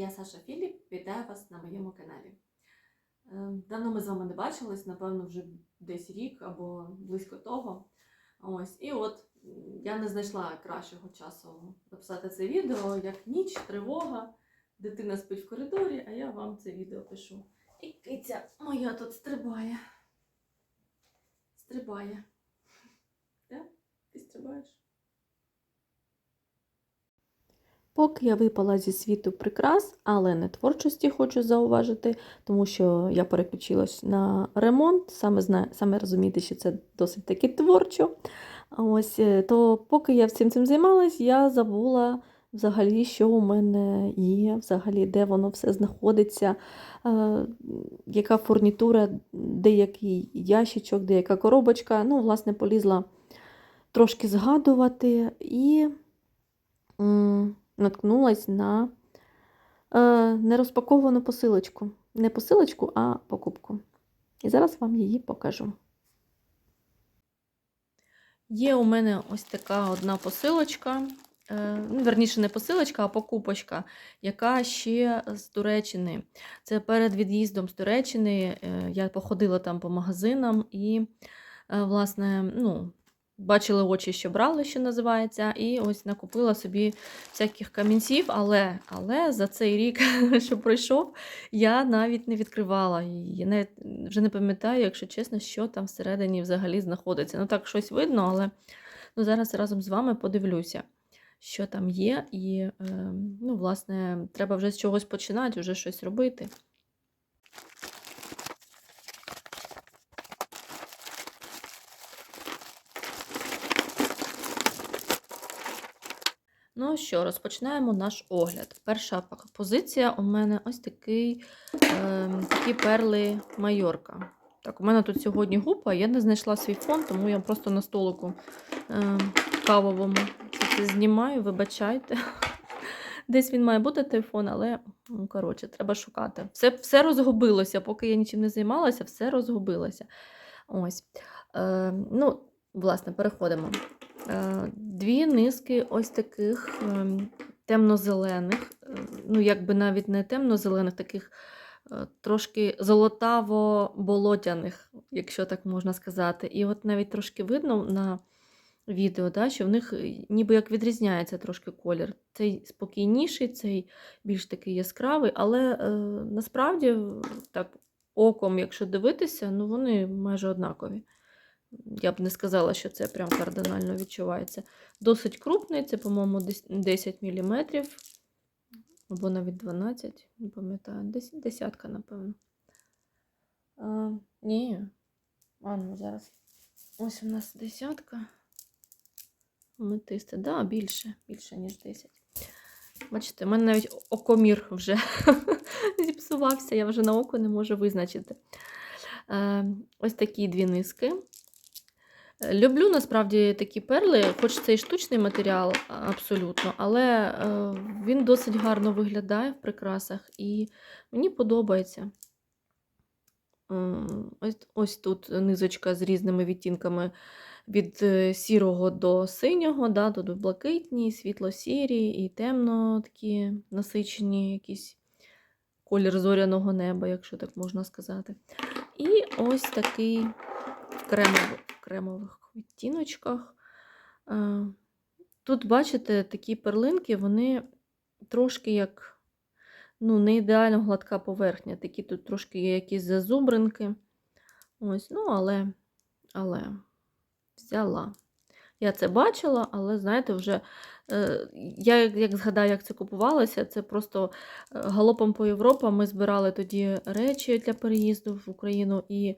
я Саша Філіп, вітаю вас на моєму каналі. Е, Давно ми з вами не бачились, напевно, вже десь рік або близько того. Ось, і от я не знайшла кращого часу записати це відео, як ніч, тривога, дитина спить в коридорі, а я вам це відео пишу. І киця моя тут стрибає. Стрибає. Ти стрибаєш? Поки я випала зі світу прикрас, але не творчості хочу зауважити, тому що я переключилась на ремонт, саме знає, саме розумієте, що це досить таки творчо. Ось, е, то поки я всім цим займалась, я забула взагалі, що у мене є, взагалі, де воно все знаходиться, е, яка фурнітура, деякий ящичок, деяка коробочка. Ну, власне, полізла трошки згадувати і. Наткнулась на е, нерозпаковану посилочку. Не посилочку, а покупку. І зараз вам її покажу. Є у мене ось така одна посилочка. е, Ну, верніше, не посилочка, а покупочка, яка ще з Туреччини. Це перед від'їздом з Туреччини. е, Я походила там по магазинам і, е, власне, ну, бачили очі, що брали, що називається, і ось накупила собі всяких камінців, але, але за цей рік, що пройшов, я навіть не відкривала її. Я навіть вже не пам'ятаю, якщо чесно, що там всередині взагалі знаходиться. Ну так, щось видно, але ну, зараз разом з вами подивлюся, що там є. І, е, ну, власне, треба вже з чогось починати, вже щось робити. Ну що, розпочинаємо наш огляд. Перша позиція у мене ось такий, е, такі перли Майорка. Так, у мене тут сьогодні гупа, я не знайшла свій фон, тому я просто на столику е, кавовому це, знімаю, вибачайте. Десь він має бути той фон, але ну, коротше, треба шукати. Все, все розгубилося, поки я нічим не займалася, все розгубилося. Ось. Е, ну, власне, переходимо. Е, Дві низки ось таких ем, темно-зелених, е, ну, якби навіть не темно-зелених, таких е, трошки золотаво-болотяних, якщо так можна сказати. І от навіть трошки видно на відео, да, що в них е, ніби як відрізняється трошки колір. Цей спокійніший, цей більш такий яскравий, але е, насправді так оком, якщо дивитися, ну вони майже однакові. Я б не сказала, що це прям кардинально відчувається. Досить крупний, це, по-моєму, 10 мм. Або навіть 12, не пам'ятаю, десятка, напевно. А, ні. А, ну зараз. Ось у нас десятка. Метисте, да, більше, більше, ніж 10. Бачите, у мене навіть окомір вже зіпсувався, я вже на око не можу визначити. Е, ось такі дві низки. Е, Люблю насправді такі перли, хоч це і штучний матеріал абсолютно, але е, він досить гарно виглядає в прикрасах і мені подобається. Ось, ось тут низочка з різними відтінками від е, сірого до синього, да, тут блакитні, світло-сірі і темно такі насичені якісь колір зоряного неба, якщо так можна сказати. І ось такий кремовий, кремових відтіночках. Е, Тут, бачите, такі перлинки, вони трошки як ну, не ідеально гладка поверхня. Такі тут трошки є якісь зазубринки. Ось, ну, але, але взяла. Я це бачила, але, знаєте, вже е, я як, згадаю, як це купувалося, це просто е, галопом по Європам ми збирали тоді речі для переїзду в Україну і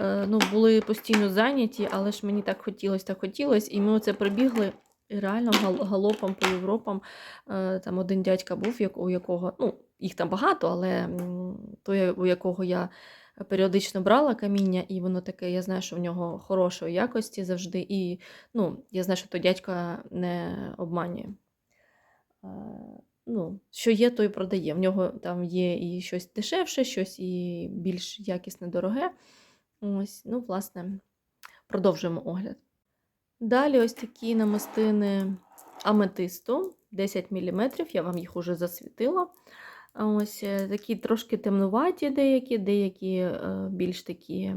е, ну, були постійно зайняті, але ж мені так хотілося, так хотілося, і ми оце прибігли. І реально галопом по Європам. Там один дядька був, у якого, ну, їх там багато, але той, у якого я періодично брала каміння, і воно таке, я знаю, що в нього хорошої якості завжди. І ну, я знаю, що той дядька не обманює. Ну, що є, то і продає. В нього там є і щось дешевше, щось і більш якісне, дороге. Ось, ну, власне, продовжуємо огляд. Далі ось такі намистини аметисту 10 мм, я вам їх уже засвітила. Ось е, такі трошки темнуваті деякі, деякі е, більш такі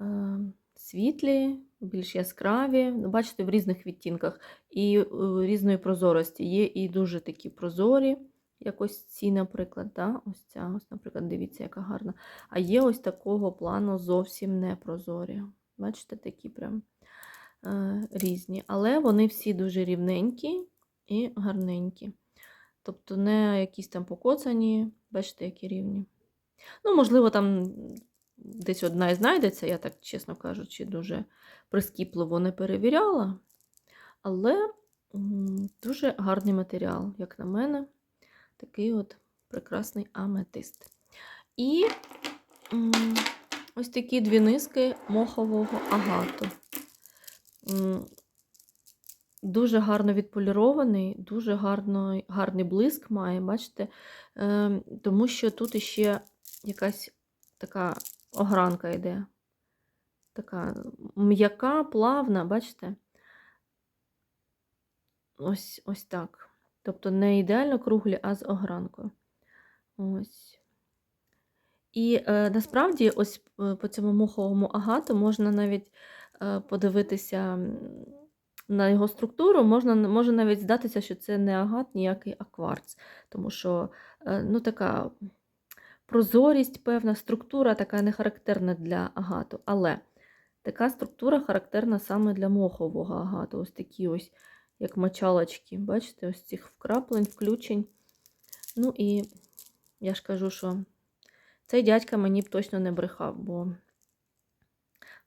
е, світлі, більш яскраві. Ну, Бачите, в різних відтінках і різної прозорості. Є і дуже такі прозорі, як ось ці, наприклад. Да? Ось ця, ось, наприклад, дивіться, яка гарна. А є ось такого плану зовсім не прозорі. Бачите, такі прям різні. Але вони всі дуже рівненькі і гарненькі. Тобто не якісь там покоцані, бачите, які рівні. Ну, можливо, там десь одна і знайдеться, я так, чесно кажучи, дуже прискіпливо не перевіряла. Але дуже гарний матеріал, як на мене, такий от прекрасний аметист. І ось такі дві низки мохового агату. Дуже гарно відполірований, дуже гарно, гарний блиск має, бачите? Е, тому що тут іще якась така огранка йде. Така м'яка, плавна, бачите? Ось, ось так. Тобто не ідеально круглі, а з огранкою. Ось. І е, насправді, ось е, по цьому моховому агату можна навіть е, подивитися на його структуру, можна, може навіть здатися, що це не агат, ніякий а кварц. Тому що е, ну, така прозорість, певна структура така не характерна для агату. Але така структура характерна саме для мохового агату. Ось такі ось, як мочалочки. Бачите, ось цих вкраплень, включень. Ну і я ж кажу, що цей дядька мені б точно не брехав, бо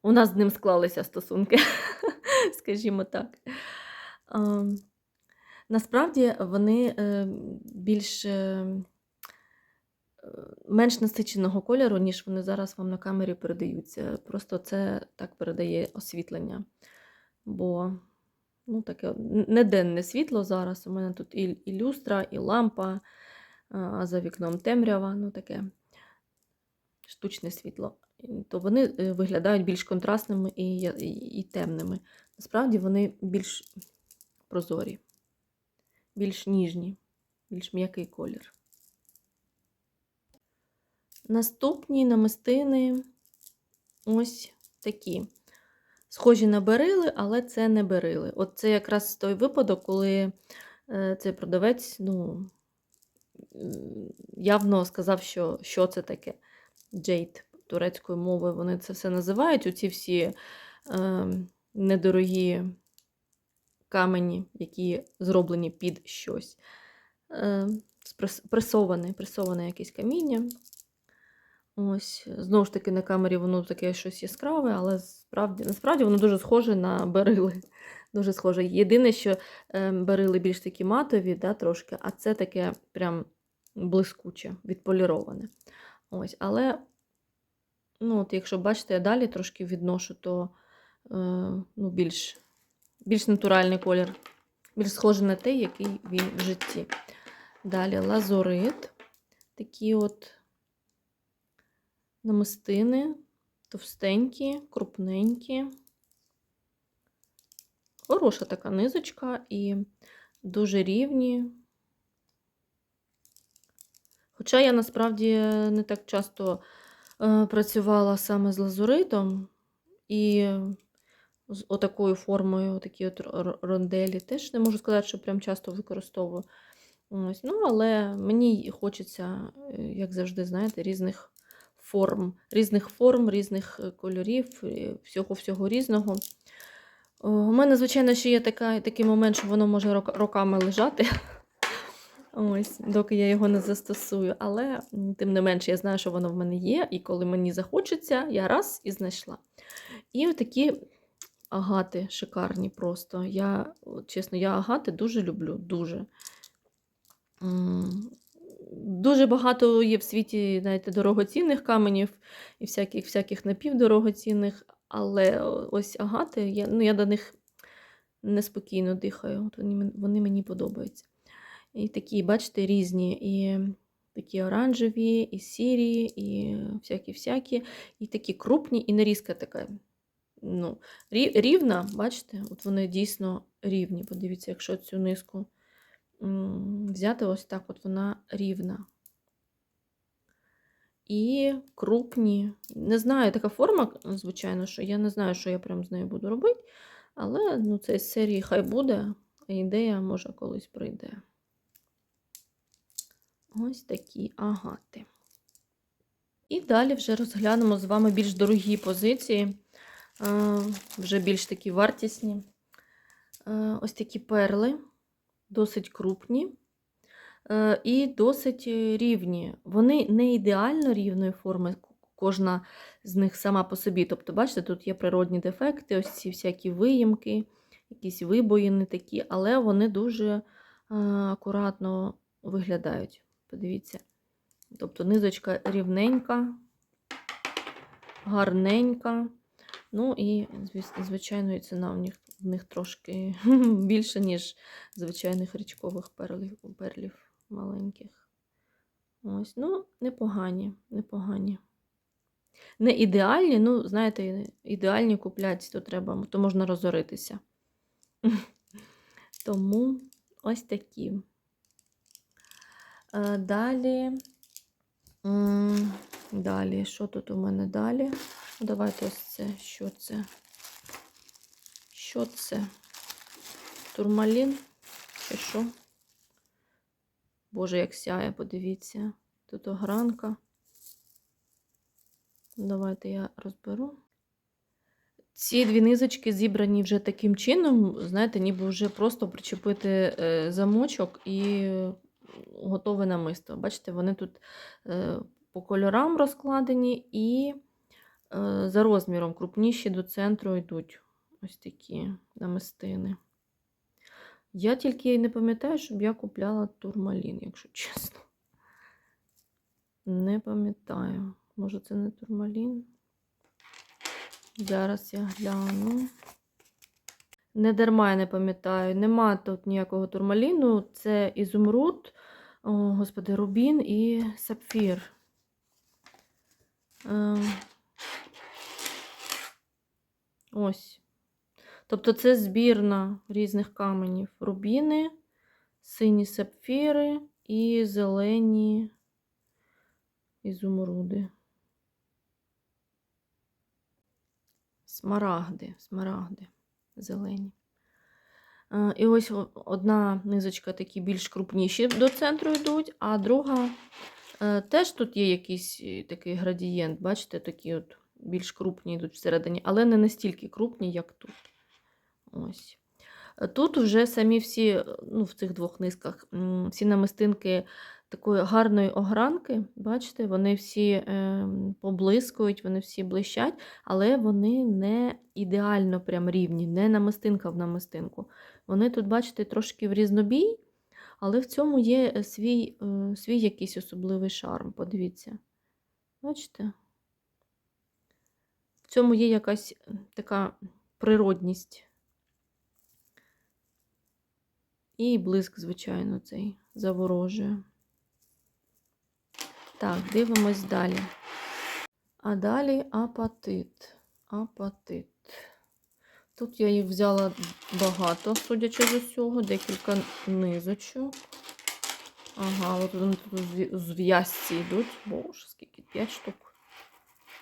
у нас з ним склалися стосунки, скажімо так. Насправді вони е, більш е, менш насиченого кольору, ніж вони зараз вам на камері передаються. Просто це так передає освітлення. Бо ну, таке не денне світло зараз. У мене тут і, і люстра, і лампа, а за вікном темрява, ну таке штучне світло. То вони е, виглядають більш контрастними і, і, і темними. Насправді вони більш прозорі, більш ніжні, більш м'який колір. Наступні намистини ось такі. Схожі на берили, але це не берили. От це якраз той випадок, коли е, цей продавець ну, явно сказав, що, що це таке. Джейд турецькою мовою вони це все називають. Оці всі е, недорогі камені, які зроблені під щось. Е, пресоване, пресоване якесь каміння. Ось, знову ж таки, на камері воно таке щось яскраве, але справді, насправді воно дуже схоже на берили. Дуже схоже. Єдине, що е, берили більш такі матові, да, трошки, а це таке прям блискуче, відполіроване. Ось, але, ну, от, якщо бачите, я далі трошки відношу, то е, ну, більш, більш натуральний колір, більш схожий на той, який він в житті. Далі лазурит. Такі от намистини, товстенькі, крупненькі. Хороша така низочка і дуже рівні. Хоча я насправді не так часто працювала саме з лазуритом, і з отакою формою, такі от ронделі, теж не можу сказати, що прям часто використовую. Ось, ну, але мені хочеться, е, як завжди, знаєте, різних форм, різних форм, різних е, кольорів, всього-всього різного. У мене, звичайно, ще є така, такий момент, що воно може роками лежати. Ось, доки я його не застосую. Але тим не менше, я знаю, що воно в мене є, і коли мені захочеться, я раз і знайшла. І отакі агати шикарні просто. Я, чесно, я агати дуже люблю, дуже. Дуже багато є в світі, знаєте, дорогоцінних каменів і всяких, всяких напівдорогоцінних, але ось агати, я, ну, я до них неспокійно дихаю. Вони мені подобаються. І такі, бачите, різні. І такі оранжеві, і сірі, і всякі-всякі, і такі крупні, і нарізка така. Ну, рівна, бачите, от вони дійсно рівні. Подивіться, якщо цю низку взяти ось так, от вона рівна. і крупні. Не знаю, така форма, звичайно, що я не знаю, що я прям з нею буду робити. Але ну, це з серії хай буде, ідея може колись прийде. Ось такі агати. І далі вже розглянемо з вами більш дорогі позиції, е, вже більш такі вартісні. Е, Ось такі перли, досить крупні е, і досить рівні. Вони не ідеально рівної форми, кожна з них сама по собі. Тобто, бачите, тут є природні дефекти, ось ці всякі виїмки, якісь вибоїни такі, але вони дуже акуратно виглядають. Подивіться. Тобто низочка рівненька, гарненька. Ну і, звичайно, і ціна в них, в них трошки більша, ніж звичайних річкових перлів, перлів маленьких. Ось, ну, непогані, непогані. Не ідеальні, ну, знаєте, ідеальні купляти, то треба, то можна розоритися. Тому ось такі. Е, Далі. Далі, що тут у мене далі? Давайте ось це. Що це? Що це? Турмалін? Чи що? Боже, як сяє, подивіться. Тут огранка. Давайте я розберу. Ці дві низочки зібрані вже таким чином, знаєте, ніби вже просто причепити е, замочок і готове намисто. Бачите, вони тут е, по кольорам розкладені і е, за розміром крупніші до центру йдуть ось такі намистини. Я тільки не пам'ятаю, щоб я купляла турмалін, якщо чесно. Не пам'ятаю. Може, це не турмалін? Зараз я гляну. Не дарма я не пам'ятаю. Нема тут ніякого турмаліну. Це ізумруд, о, господи, рубін і сапфір. Е, ось. Тобто це збірна різних каменів. Рубіни, сині сапфіри і зелені ізумруди. Смарагди, смарагди зелені. Е, І ось одна низочка такі більш крупніші до центру йдуть, а друга е, теж тут є якийсь е, такий градієнт, бачите, такі от більш крупні йдуть всередині, але не настільки крупні, як тут. Ось. Тут вже самі всі, ну, в цих двох низках, всі намистинки такої гарної огранки, бачите, вони всі поблискують, вони всі блищать, але вони не ідеально прям рівні, не намистинка в намистинку. Вони тут, бачите, трошки в різнобій, але в цьому є е, свій, е, свій якийсь особливий шарм. Подивіться. Бачите? В цьому є якась е, така природність. І блиск, звичайно, цей заворожує. Так, дивимось далі. А далі апатит. Апатит. Тут я їх взяла багато, судячи з усього, декілька низочок. Ага, от вони тут зв'язці йдуть. Боже, скільки? 5 штук.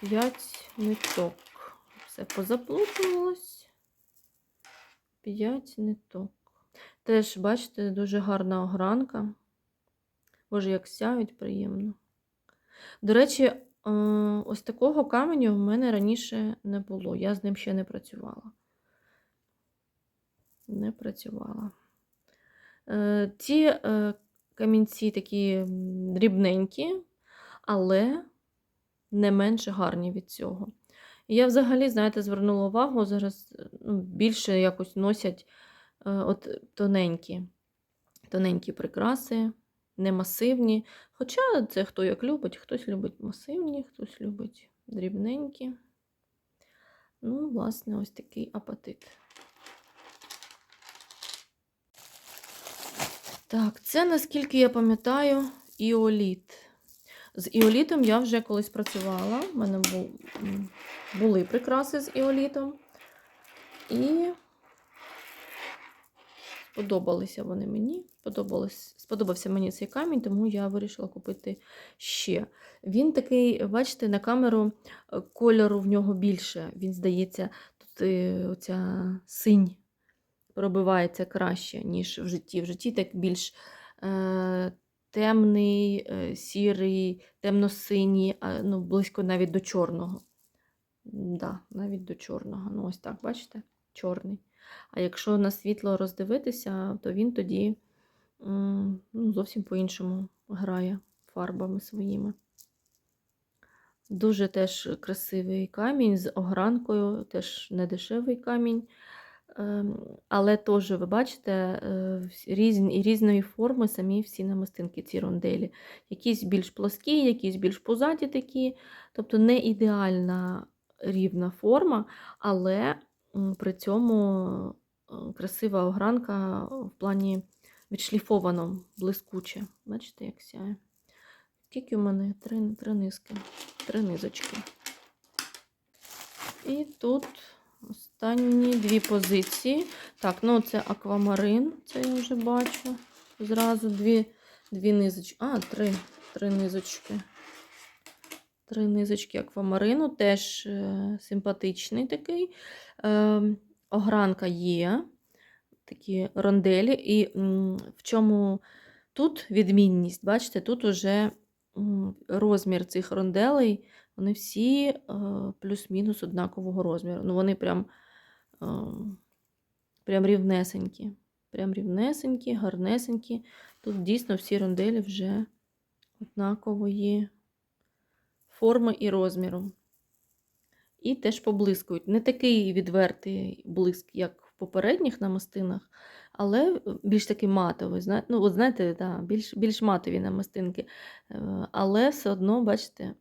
5 ниток. Все позаплутувалось. 5 ниток. Теж, бачите, дуже гарна огранка. Боже, як сяють приємно. До речі, е, ось такого каменю в мене раніше не було. Я з ним ще не працювала. Не працювала. Е, Ці е, камінці такі дрібненькі, але не менш гарні від цього. Я взагалі, знаєте, звернула увагу, зараз е, ну, більше якось носять е, от тоненькі, тоненькі прикраси, не масивні. Хоча це хто як любить, хтось любить масивні, хтось любить дрібненькі. Ну, власне, ось такий апатит. Так, це, наскільки я пам'ятаю, іоліт. З іолітом я вже колись працювала. У мене бу- були прикраси з іолітом. І сподобалися вони мені. Сподобався мені цей камінь, тому я вирішила купити ще. Він такий, бачите, на камеру е, кольору в нього більше. Він здається, тут е, оця синь пробивається краще, ніж в житті. В житті так більш е, темний, е, сірий, темно-синій, ну, близько навіть до чорного. Да, навіть до чорного. Ну, ось так, бачите? Чорний. А якщо на світло роздивитися, то він тоді ну, зовсім по-іншому грає фарбами своїми. Дуже теж красивий камінь з огранкою, теж недешевий камінь. Ем, Але теж, ви бачите, е, різні, різної форми самі всі намистинки, ці ронделі. Якісь більш плоскі, якісь більш пузаті такі. Тобто не ідеальна рівна форма, але при цьому е, красива огранка в плані відшліфовано, блискуче. Бачите, як сяє. Скільки у мене? Три, три низки, три низочки. І тут останні дві позиції. Так, ну це аквамарин, це я вже бачу. Зразу дві, дві низочки. А, три, три низочки. Три низочки аквамарину, теж е, симпатичний такий. Е, огранка є, такі ронделі. І в чому тут відмінність? Бачите, тут уже розмір цих ронделей, вони всі е, плюс-мінус однакового розміру. Ну, вони прям, е, прям рівнесенькі. Прям рівнесенькі, гарнесенькі. Тут дійсно всі ронделі вже однакової форми і розміру. І теж поблискують. Не такий відвертий блиск, як в попередніх намистинах, але більш такий матовий. Ну, от знаєте, да, більш, більш матові намистинки. Е, Але все одно, бачите,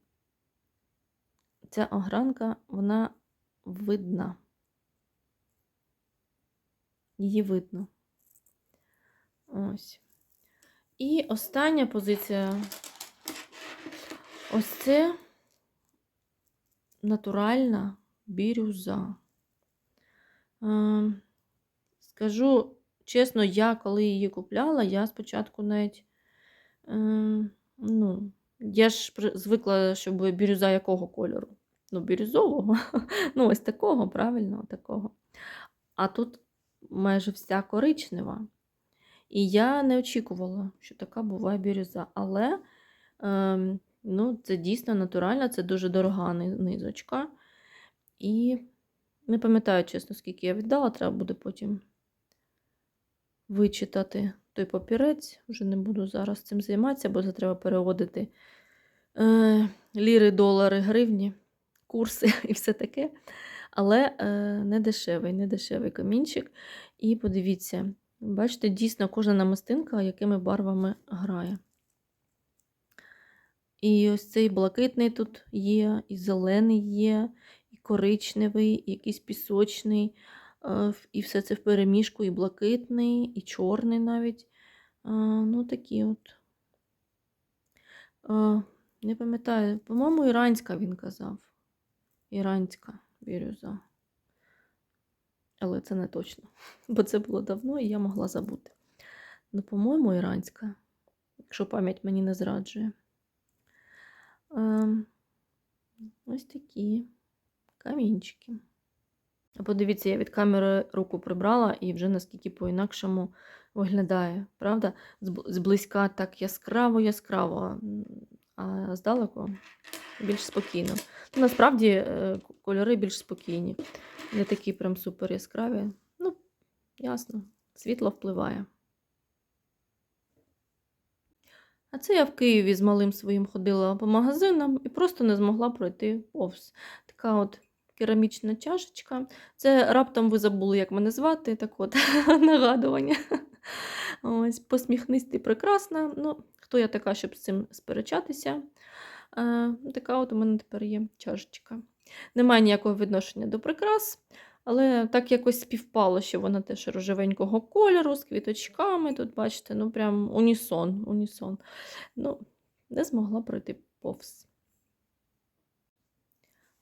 ця огранка, вона видна. Її видно. Ось. І остання позиція. Ось це натуральна бірюза. Е, Скажу чесно, я коли її купляла, я спочатку навіть. е, Ну, я ж звикла, щоб бірюза якого кольору? Ну, бірюзового. Ну, ось такого, правильно, такого. А тут майже вся коричнева. І я не очікувала, що така буває бірюза. Але ем, ну, це дійсно натуральна, це дуже дорога низочка. І не пам'ятаю, чесно, скільки я віддала, треба буде потім вичитати той папірець. Вже не буду зараз цим займатися, бо це треба переводити е, ліри, долари, гривні, курси і все таке. Але е, не дешевий, не дешевий камінчик. І подивіться, бачите, дійсно кожна намистинка, якими барвами грає. І ось цей блакитний тут є, і зелений є, і коричневий, і якийсь пісочний, е, і все це в переміжку, і блакитний, і чорний навіть. Е, Ну, такі от. Не пам'ятаю, по-моєму, іранська він казав. Іранська бірюза. Але це не точно, бо це було давно і я могла забути. Ну, по-моєму, іранська, якщо пам'ять мені не зраджує. Ем, ось такі камінчики. Подивіться, я від камери руку прибрала і вже наскільки по-інакшому виглядає, правда? Зблизька так яскраво, яскраво, м, а здалеку більш спокійно. Ну, Насправді е, кольори більш спокійні, не такі прям супер яскраві. Ну, ясно, світло впливає. А це я в Києві з малим своїм ходила по магазинам і просто не змогла пройти повз. Така от керамічна чашечка. Це раптом ви забули, як мене звати, так от нагадування. Ось, посміхнись ти прекрасна. Ну, хто я така, щоб з цим сперечатися? Е, така от у мене тепер є чашечка. Немає ніякого відношення до прикрас, але так якось співпало, що вона теж рожевенького кольору, з квіточками. Тут, бачите, ну прям унісон, унісон. Ну, не змогла пройти повз.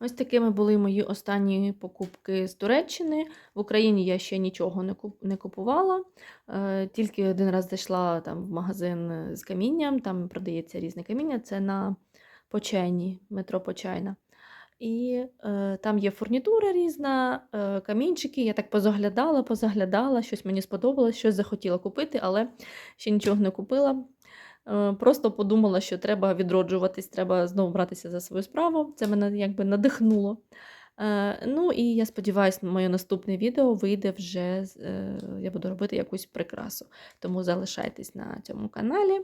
Ось такими були мої останні покупки з Туреччини. В Україні я ще нічого не куп- не купувала. Е, Тільки один раз зайшла там в магазин з камінням, там продається різне каміння. Це на Почайні, метро Почайна. І е, там є фурнітура різна, е, камінчики. Я так позаглядала, позаглядала, щось мені сподобалось, щось захотіла купити, але ще нічого не купила. Е, Просто подумала, що треба відроджуватись, треба знову братися за свою справу. Це мене якби надихнуло. Е, Ну і я сподіваюся, моє наступне відео вийде вже. е, Я буду робити якусь прикрасу. Тому залишайтесь на цьому каналі,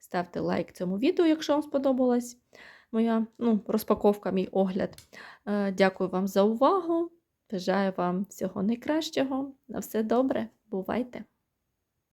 ставте лайк цьому відео, якщо вам сподобалась моя ну, розпаковка, мій огляд. Дякую вам за увагу. Бажаю вам всього найкращого. На все добре. Бувайте!